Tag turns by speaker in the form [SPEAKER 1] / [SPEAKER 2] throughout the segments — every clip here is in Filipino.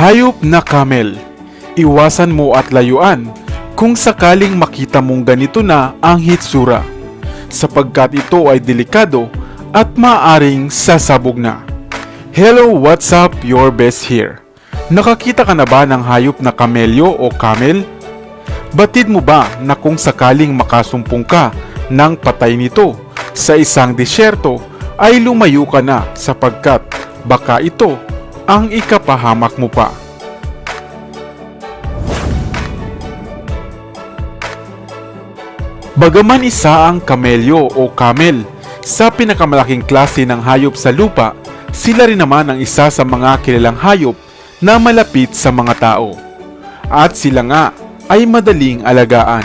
[SPEAKER 1] Hayop na camel. Iwasan mo at layuan kung sakaling makita mong ganito na ang hitsura sapagkat ito ay delikado at maaring sasabog na. Hello, what's up? Your best here. Nakakita ka na ba ng hayop na kamelyo o camel? Batid mo ba na kung sakaling makasumpong ka ng patay nito sa isang disyerto ay lumayo ka na sapagkat baka ito ang ikapahamak mo pa. Bagaman isa ang kamelyo o camel sa pinakamalaking klase ng hayop sa lupa, sila rin naman ang isa sa mga kilalang hayop na malapit sa mga tao. At sila nga ay madaling alagaan.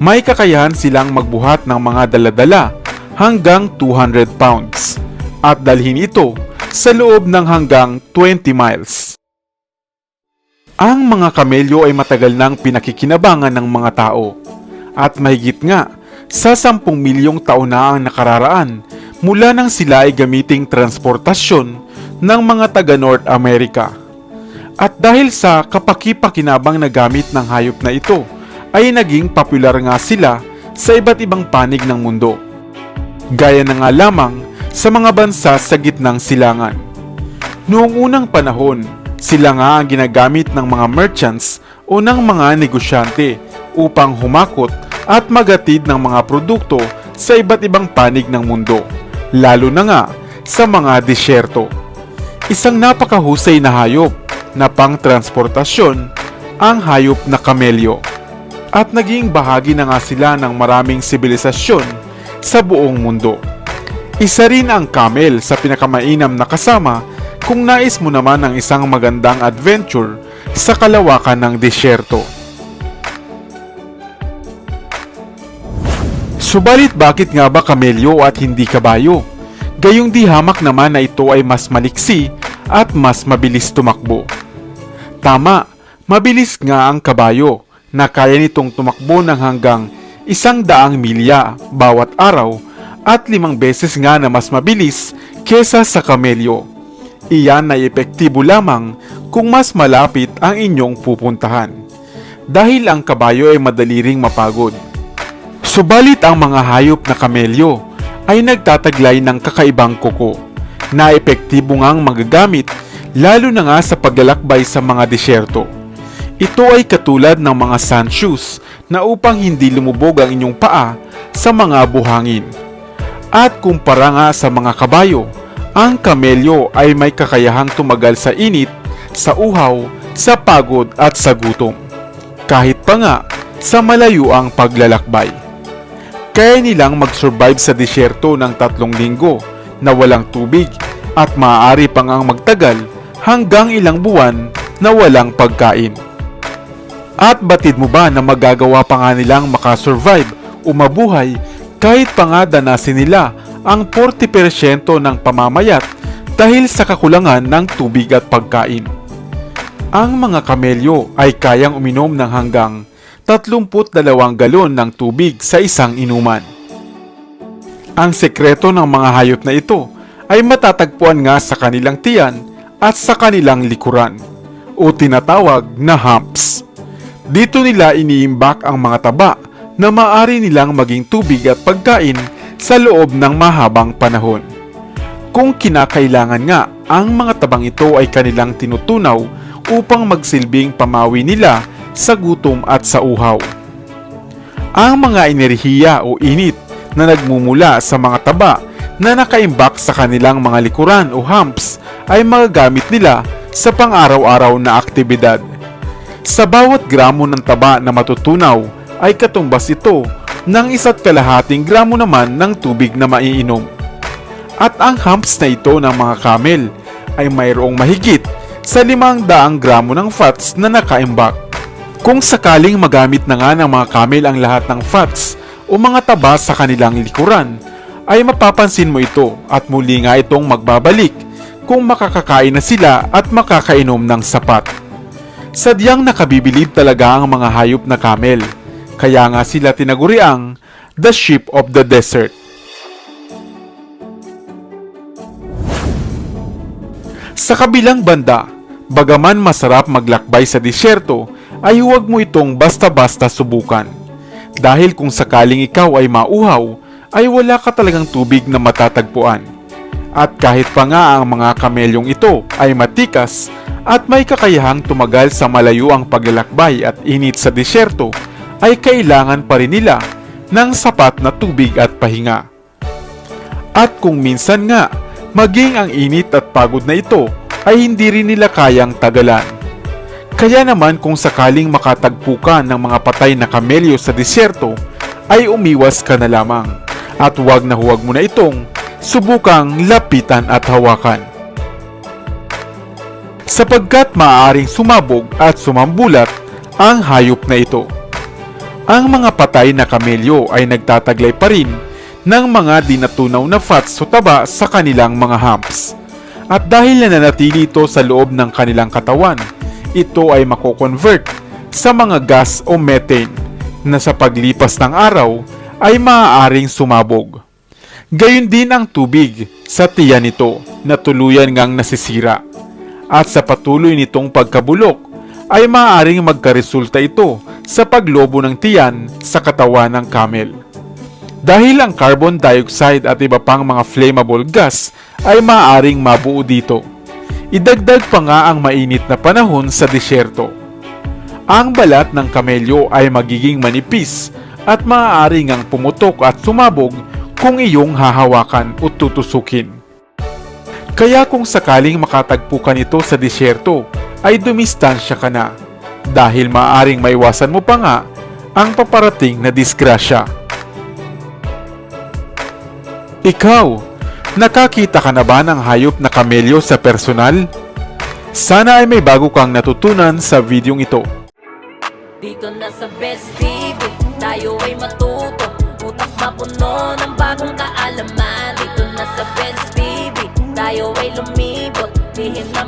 [SPEAKER 1] May kakayahan silang magbuhat ng mga daladala hanggang 200 pounds at dalhin ito sa loob ng hanggang 20 miles. Ang mga kamelyo ay matagal nang pinakikinabangan ng mga tao at mahigit nga sa 10 milyong taon na ang nakararaan mula nang sila ay gamiting transportasyon ng mga taga North America. At dahil sa kapaki-pakinabang na gamit ng hayop na ito, ay naging popular nga sila sa iba't ibang panig ng mundo. Gaya na nga lamang sa mga bansa sa gitnang silangan. Noong unang panahon, sila nga ang ginagamit ng mga merchants o ng mga negosyante upang humakot at magatid ng mga produkto sa iba't ibang panig ng mundo, lalo na nga sa mga disyerto. Isang napakahusay na hayop na pang-transportasyon ang hayop na kamelyo. At naging bahagi na nga sila ng maraming sibilisasyon sa buong mundo. Isa rin ang camel sa pinakamainam na kasama kung nais mo naman ng isang magandang adventure sa kalawakan ng disyerto. Subalit bakit nga ba kamelyo at hindi kabayo? Gayong di hamak naman na ito ay mas maliksi at mas mabilis tumakbo. Tama, mabilis nga ang kabayo na kaya nitong tumakbo ng hanggang isang daang milya bawat araw at limang beses nga na mas mabilis kesa sa kamelyo. Iyan ay epektibo lamang kung mas malapit ang inyong pupuntahan. Dahil ang kabayo ay madali ring mapagod. Subalit ang mga hayop na kamelyo ay nagtataglay ng kakaibang kuko na epektibo ngang magagamit lalo na nga sa paglalakbay sa mga disyerto. Ito ay katulad ng mga sand shoes na upang hindi lumubog ang inyong paa sa mga buhangin. At kumpara nga sa mga kabayo, ang kamelyo ay may kakayahang tumagal sa init, sa uhaw, sa pagod at sa gutom. Kahit pa nga sa malayo ang paglalakbay. Kaya nilang mag-survive sa disyerto ng tatlong linggo na walang tubig at maaari pang ang magtagal hanggang ilang buwan na walang pagkain. At batid mo ba na magagawa pa nga nilang makasurvive o mabuhay kahit pa nga danasin nila ang 40% ng pamamayat dahil sa kakulangan ng tubig at pagkain. Ang mga kamelyo ay kayang uminom ng hanggang 32 galon ng tubig sa isang inuman. Ang sekreto ng mga hayop na ito ay matatagpuan nga sa kanilang tiyan at sa kanilang likuran o tinatawag na humps. Dito nila iniimbak ang mga taba na maaari nilang maging tubig at pagkain sa loob ng mahabang panahon. Kung kinakailangan nga, ang mga tabang ito ay kanilang tinutunaw upang magsilbing pamawi nila sa gutom at sa uhaw. Ang mga enerhiya o init na nagmumula sa mga taba na nakaimbak sa kanilang mga likuran o humps ay magagamit nila sa pang-araw-araw na aktibidad. Sa bawat gramo ng taba na matutunaw ay katumbas ito ng isa't kalahating gramo naman ng tubig na maiinom. At ang humps na ito ng mga camel ay mayroong mahigit sa 500 gramo ng fats na nakaimbak. Kung sakaling magamit na nga ng mga camel ang lahat ng fats o mga taba sa kanilang likuran, ay mapapansin mo ito at muli nga itong magbabalik kung makakakain na sila at makakainom ng sapat. Sadyang nakabibilib talaga ang mga hayop na camel, kaya nga sila tinaguriang the sheep of the desert. Sa kabilang banda, Bagaman masarap maglakbay sa disyerto, ay huwag mo itong basta-basta subukan. Dahil kung sakaling ikaw ay mauhaw, ay wala ka talagang tubig na matatagpuan. At kahit pa nga ang mga kamelyong ito ay matikas at may kakayahang tumagal sa malayo ang paglalakbay at init sa disyerto, ay kailangan pa rin nila ng sapat na tubig at pahinga. At kung minsan nga, maging ang init at pagod na ito ay hindi rin nila kayang tagalan. Kaya naman kung sakaling makatagpo ka ng mga patay na kamelyo sa disyerto, ay umiwas ka na lamang. At huwag na huwag mo na itong subukang lapitan at hawakan. Sapagkat maaaring sumabog at sumambulat ang hayop na ito. Ang mga patay na kamelyo ay nagtataglay pa rin ng mga dinatunaw na fats o taba sa kanilang mga humps. At dahil nananatili ito sa loob ng kanilang katawan, ito ay mako-convert sa mga gas o methane na sa paglipas ng araw ay maaaring sumabog. Gayun din ang tubig sa tiyan nito na tuluyan ngang nasisira. At sa patuloy nitong pagkabulok ay maaaring magkaresulta ito sa paglobo ng tiyan sa katawan ng camel. Dahil ang carbon dioxide at iba pang mga flammable gas ay maaaring mabuo dito. Idagdag pa nga ang mainit na panahon sa disyerto. Ang balat ng kamelyo ay magiging manipis at maaaring ang pumutok at sumabog kung iyong hahawakan o tutusukin. Kaya kung sakaling makatagpo ka nito sa disyerto, ay dumistansya ka na dahil maaaring maiwasan mo pa nga ang paparating na disgrasya. Ikaw, nakakita ka na ba ng hayop na kamelyo sa personal? Sana ay may bago kang natutunan sa videong ito.
[SPEAKER 2] Dito na sa Best TV, tayo ay matuto Utak mapuno ng bagong kaalaman Dito na sa Best TV, tayo ay lumibot Lihim na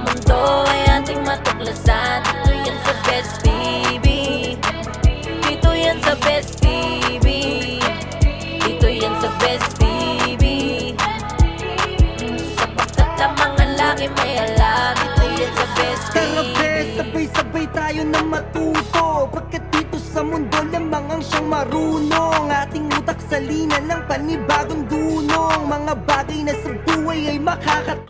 [SPEAKER 2] mga laki may alam Dito yan sa Best
[SPEAKER 3] be, sabay-sabay tayo na matuto. Pagkat dito sa mundo lamang ang siyang marunong. Ating utak sa linan ng panibagong dunong. Mga bagay na sa buhay ay makakatulong